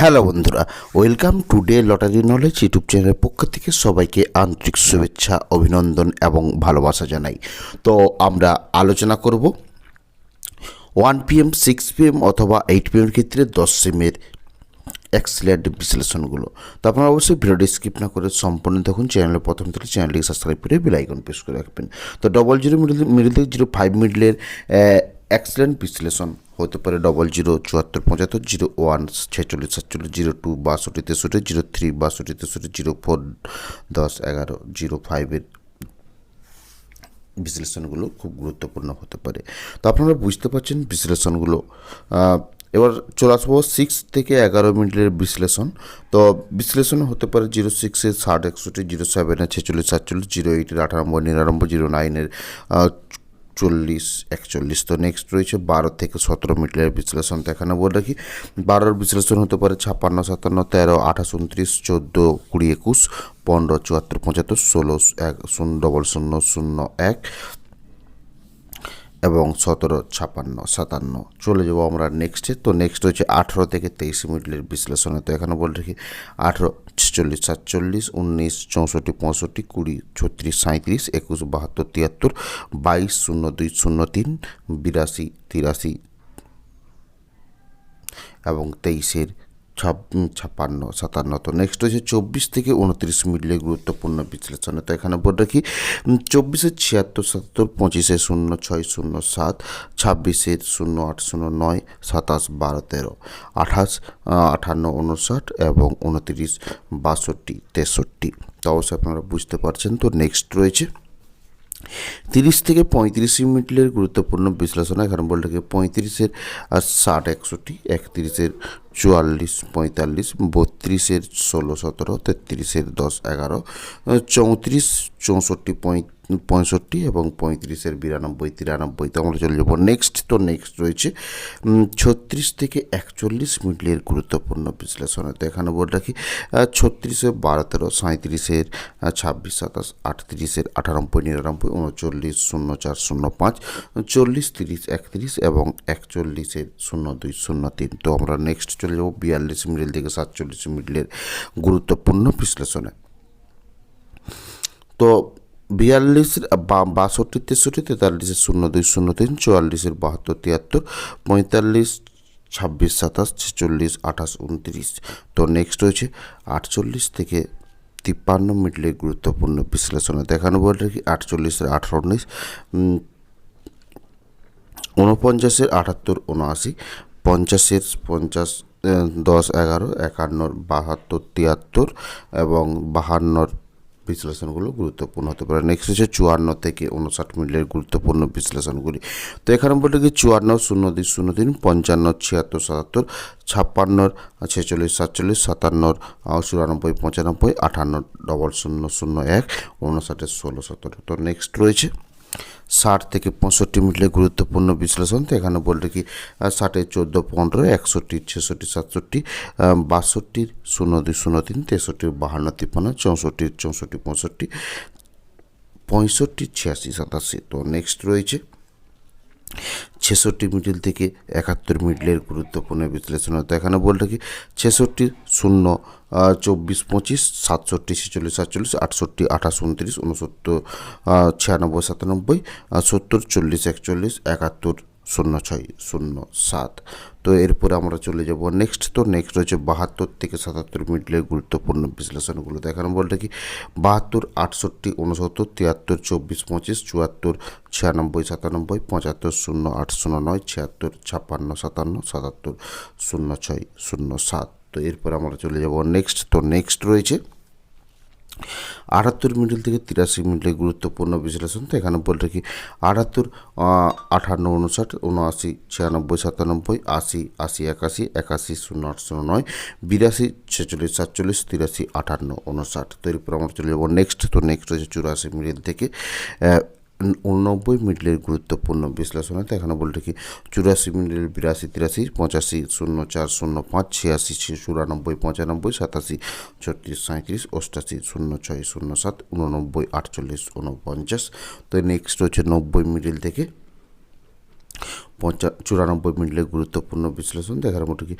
Hello বন্ধুরা, welcome to day lottery knowledge YouTube চ্যানেলের পক্ষ থেকে সবাইকে আন্তরিক শুভেচ্ছা, অভিনন্দন এবং ভালোবাসা জানাই। তো আমরা আলোচনা করব ওয়ান পিএম, সিক্স পিএম অথবা এইট পিএম ক্ষেত্রে দশ সিমের এক্সিলেন্ট বিশ্লেষণগুলো। তো আপনারা অবশ্যই ভিডিওটি স্কিপ না করে সম্পূর্ণ দেখুন, চ্যানেলের প্রথম থেকে চ্যানেলটিকে সাবস্ক্রাইব করে বেল আইকন প্রেস করে রাখবেন। তো ডবল জিরো মিডল মিডল থেকে জিরো ফাইভ মিডলের এক্সিলেন্ট বিশ্লেষণ। হতে পারে ডবল জিরো চুয়াত্তর, পঁচাত্তর জিরো ওয়ান ছেচল্লিশ, সাতচল্লিশ জিরো টু বাষট্টি, তেষট্টি জিরো থ্রি বাষট্টি, তেষট্টি জিরো ফোর দশ, এগারো জিরো ফাইভের বিশ্লেষণগুলো খুব গুরুত্বপূর্ণ হতে পারে। তো আপনারা বুঝতে পারছেন বিশ্লেষণগুলো। এবার চলে আসব সিক্স থেকে এগারো মিনিটের বিশ্লেষণ। তো বিশ্লেষণ হতে পারে জিরো সিক্সের ষাট, একষট্টি জিরো সেভেনের ছেচল্লিশ, সাতচল্লিশ জিরো এইটের আটানব্বই নিরানব্বই জিরো নাইনের চল্লিশ, একচল্লিশ। তো নেক্সট রয়েছে বারো থেকে সতেরো মিটারের বিশ্লেষণ। তো এখানে বলে রাখি, বারোর বিশ্লেষণ হতে পারে ছাপ্পান্ন, সাতান্ন, তেরো, আঠাশ, উনত্রিশ, চোদ্দ, কুড়ি, একুশ, পনেরো, চুয়াত্তর, পঁচাত্তর, ষোলো, এক, শূন্য ডবল শূন্য শূন্য, এক। এবং সতেরো, ছাপান্ন, সাতান্ন। চলে যাব আমরা নেক্সটে তো নেক্সট হচ্ছে আঠেরো থেকে তেইশ মিনিটের বিশ্লেষণে। তো এখানে বলে রাখি, আঠেরো, ছেচল্লিশ, সাতচল্লিশ, উনিশ, চৌষট্টি, পঁয়ষট্টি, কুড়ি, ছত্রিশ সাঁত্রিশ একুশ, বাহাত্তর, তিয়াত্তর, বাইশ, শূন্য, দুই, শূন্য, তিন, বিরাশি, তিরাশি এবং তেইশের ছাপ ছাপ্পান্ন সাতান্ন। তো নেক্সট হচ্ছে চব্বিশ থেকে উনত্রিশ মিডলে গুরুত্বপূর্ণ বিশ্লেষণে। তো এখানে বলে রাখি চব্বিশের ছিয়াত্তর, সাতাত্তর, পঁচিশে শূন্য, ছয় শূন্য, সাত ছাব্বিশের শূন্য, আট শূন্য, নয়, সাতাশ, বারো, তেরো, আঠাশ আটান্ন উনষাট এবং উনত্রিশ, বাষট্টি, তেষট্টি। তো অবশ্যই আপনারা বুঝতে পারছেন। তো নেক্সট রয়েছে তিরিশ থেকে পঁয়ত্রিশ মিনিটের গুরুত্বপূর্ণ বিশ্লেষণ এখানে বলে রাখি পঁয়ত্রিশের আর ষাট একষট্টি, একত্রিশের চুয়াল্লিশ, পঁয়তাল্লিশ, বত্রিশের ষোলো সতেরো, তেত্রিশের দশ এগারো, চৌত্রিশ, চৌষট্টি পঁয় পঁয়ষট্টি এবং পঁয়ত্রিশের বিরানব্বই, তিরানব্বই তো আমরা চলে যাব নেক্সট তো নেক্সট রয়েছে ছত্রিশ থেকে একচল্লিশ মিনিটের গুরুত্বপূর্ণ বিশ্লেষণে। তো এখানে বলে রাখি ছত্রিশে বারো, তেরো সাঁত্রিশের ছাব্বিশ, সাতাশ, আটত্রিশের, আটানব্বই, নিরানব্বই, উনচল্লিশ, শূন্য চার, শূন্য পাঁচ, চল্লিশ, তিরিশ, একত্রিশ এবং একচল্লিশের শূন্য দুই, শূন্য তিন। তো আমরা নেক্সট চলে যাব বিয়াল্লিশ মিডিল থেকে সাতচল্লিশ মিডিলের গুরুত্বপূর্ণ বিশ্লেষণে। তো বিয়াল্লিশের বা- বাষট্টি তেষট্টি তেতাল্লিশের শূন্য দুই শূন্য তিন চুয়াল্লিশের বাহাত্তর তিয়াত্তর পঁয়তাল্লিশ ছাব্বিশ সাতাশ ছেচল্লিশ আঠাশ উনত্রিশ তো নেক্সট হচ্ছে আটচল্লিশ থেকে তিপ্পান্ন মিডলের গুরুত্বপূর্ণ বিশ্লেষণে দেখানো বলে রাখি আটচল্লিশের আঠারো উনিশ উম, উনপঞ্চাশের আটাত্তর উনআশি পঞ্চাশের পঞ্চাশ দশ এগারো একান্নর বাহাত্তর তিয়াত্তর এবং বাহান্নর বিশ্লেষণগুলো গুরুত্বপূর্ণ হতে পারে। নেক্সট হচ্ছে চুয়ান্ন থেকে উনষাট মিনিটের গুরুত্বপূর্ণ বিশ্লেষণগুলি। তো এখানে বলতে কি চুয়ান্ন, শূন্য দুই শূন্য তিন, পঞ্চান্ন, ছিয়াত্তর, সাতাত্তর ছাপ্পান্নর ছেচল্লিশ, সাতচল্লিশ সাতান্নর চুরানব্বই, পঁচানব্বই, আটান্ন ডবল শূন্য শূন্য এক উনষাটের ষোলো, সতেরো। তো নেক্সট রয়েছে ষাট থেকে পঁয়ষট্টি মিনিটের গুরুত্বপূর্ণ বিশ্লেষণ। তো এখানে বলতে কি ষাটের ষাটে চোদ্দ, পনেরো, একষট্টি, ছেষট্টি, সাতষট্টি বাষট্টি বাষট্টির শূন্য, দুই, শূন্য, তিন, তেষট্টি, বাহান্ন, তিপ্পান্ন, চৌষট্টি চৌষট্টি, পঁয়ষট্টি পঁয়ষট্টি, ছিয়াশি, সাতাশি। তো নেক্সট রয়েছে। ছেষট্টি মিডিল থেকে একাত্তর মিডিলের গুরুত্বপূর্ণ বিশ্লেষণ হতো। এখানে বলে রাখি ছেষট্টি শূন্য চব্বিশ পঁচিশ, সাতষট্টি ছেচল্লিশ, সাতচল্লিশ, আটষট্টি, আঠাশ, উনত্রিশ, উনসত্তর ছিয়ানব্বই, সাতানব্বই সত্তর, চল্লিশ, একচল্লিশ, একাত্তর শূন্য ছয়, শূন্য সাত। তো এরপরে আমরা চলে যাব নেক্সট তো নেক্সট রয়েছে বাহাত্তর থেকে সাতাত্তর মিডলের গুরুত্বপূর্ণ বিশ্লেষণগুলো দেখানো। বলতে কি? বাহাত্তর, আটষট্টি উনসত্তর তিয়াত্তর, চব্বিশ, পঁচিশ, চুয়াত্তর, ছিয়ানব্বই, সাতানব্বই, পঁচাত্তর, শূন্য, আট, শূন্য নয়, ছিয়াত্তর, ছাপ্পান্ন, সাতান্ন, সাতাত্তর, শূন্য ছয়, শূন্য সাত। তো এরপর আমরা চলে যাব নেক্সট তো নেক্সট রয়েছে আটাত্তর মিডল থেকে তিরাশি মিডলের গুরুত্বপূর্ণ বিশ্লেষণ। তো এখানে বলে রাখি, আটাত্তর আঠান্ন উনষাট, উনআশি, ছিয়ানব্বই, সাতানব্বই, আশি আশি, একাশি একাশি, শূন্য, আট, শূন্য নয়, বিরাশি, ছেচল্লিশ, সাতচল্লিশ, তিরাশি, আটান্ন, উনষাট। তৈরি আমরা চলে যাব নেক্সট তো নেক্সট হচ্ছে চুরাশি মিডল থেকে উননব্বই মিডলের গুরুত্বপূর্ণ বিশ্লেষণে তো এখানে বলতে কি চুরাশি মিডল বিরাশি, তিরাশি, পঁচাশি, শূন্য চার, শূন্য পাঁচ, ছিয়াশি চুরানব্বই, পঁচানব্বই, সাতাশি, ছত্রিশ সাঁত্রিশ অষ্টাশি, শূন্য ছয়, শূন্য সাত, উননব্বই, আটচল্লিশ উনপঞ্চাশ তো নেক্সট হচ্ছে নব্বই মিডল থেকে পঞ্চা চুরানব্বই মিনিটের গুরুত্বপূর্ণ বিশ্লেষণ। দেখার মতো কি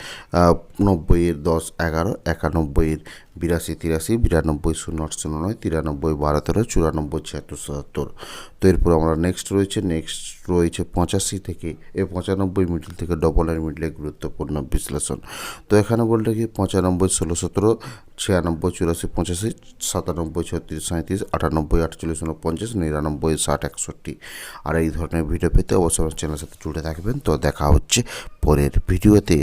নব্বইয়ের দশ, এগারো, একানব্বইয়ের বিরাশি, তিরাশি, বিরানব্বই শূন্য, আট শূন্য নয়, তিরানব্বই বারো তেরো, চুরানব্বই ছিয়াত্তর সাতাত্তর তো এরপর আমরা নেক্সট রয়েছে নেক্সট রয়েছে পঁচাশি থেকে, এ পঁচানব্বই মিডল থেকে ডবল নাইন মিডলের গুরুত্বপূর্ণ বিশ্লেষণ। তো এখানে বলতে কি, পঁচানব্বই, ষোলো, সতেরো, ছিয়ানব্বই, চুরাশি, পঁচাশি, সাতানব্বই, ছত্রিশ সাঁত্রিশ আটানব্বই, আটচল্লিশ উনপঞ্চাশ নিরানব্বই, ষাট, একষট্টি। আর এই ধরনের ভিডিও পেতে অবশ্যই চ্যানেলের সাথে জুড়ে থাকবেন। তো দেখা হচ্ছে পরের ভিডিওতে।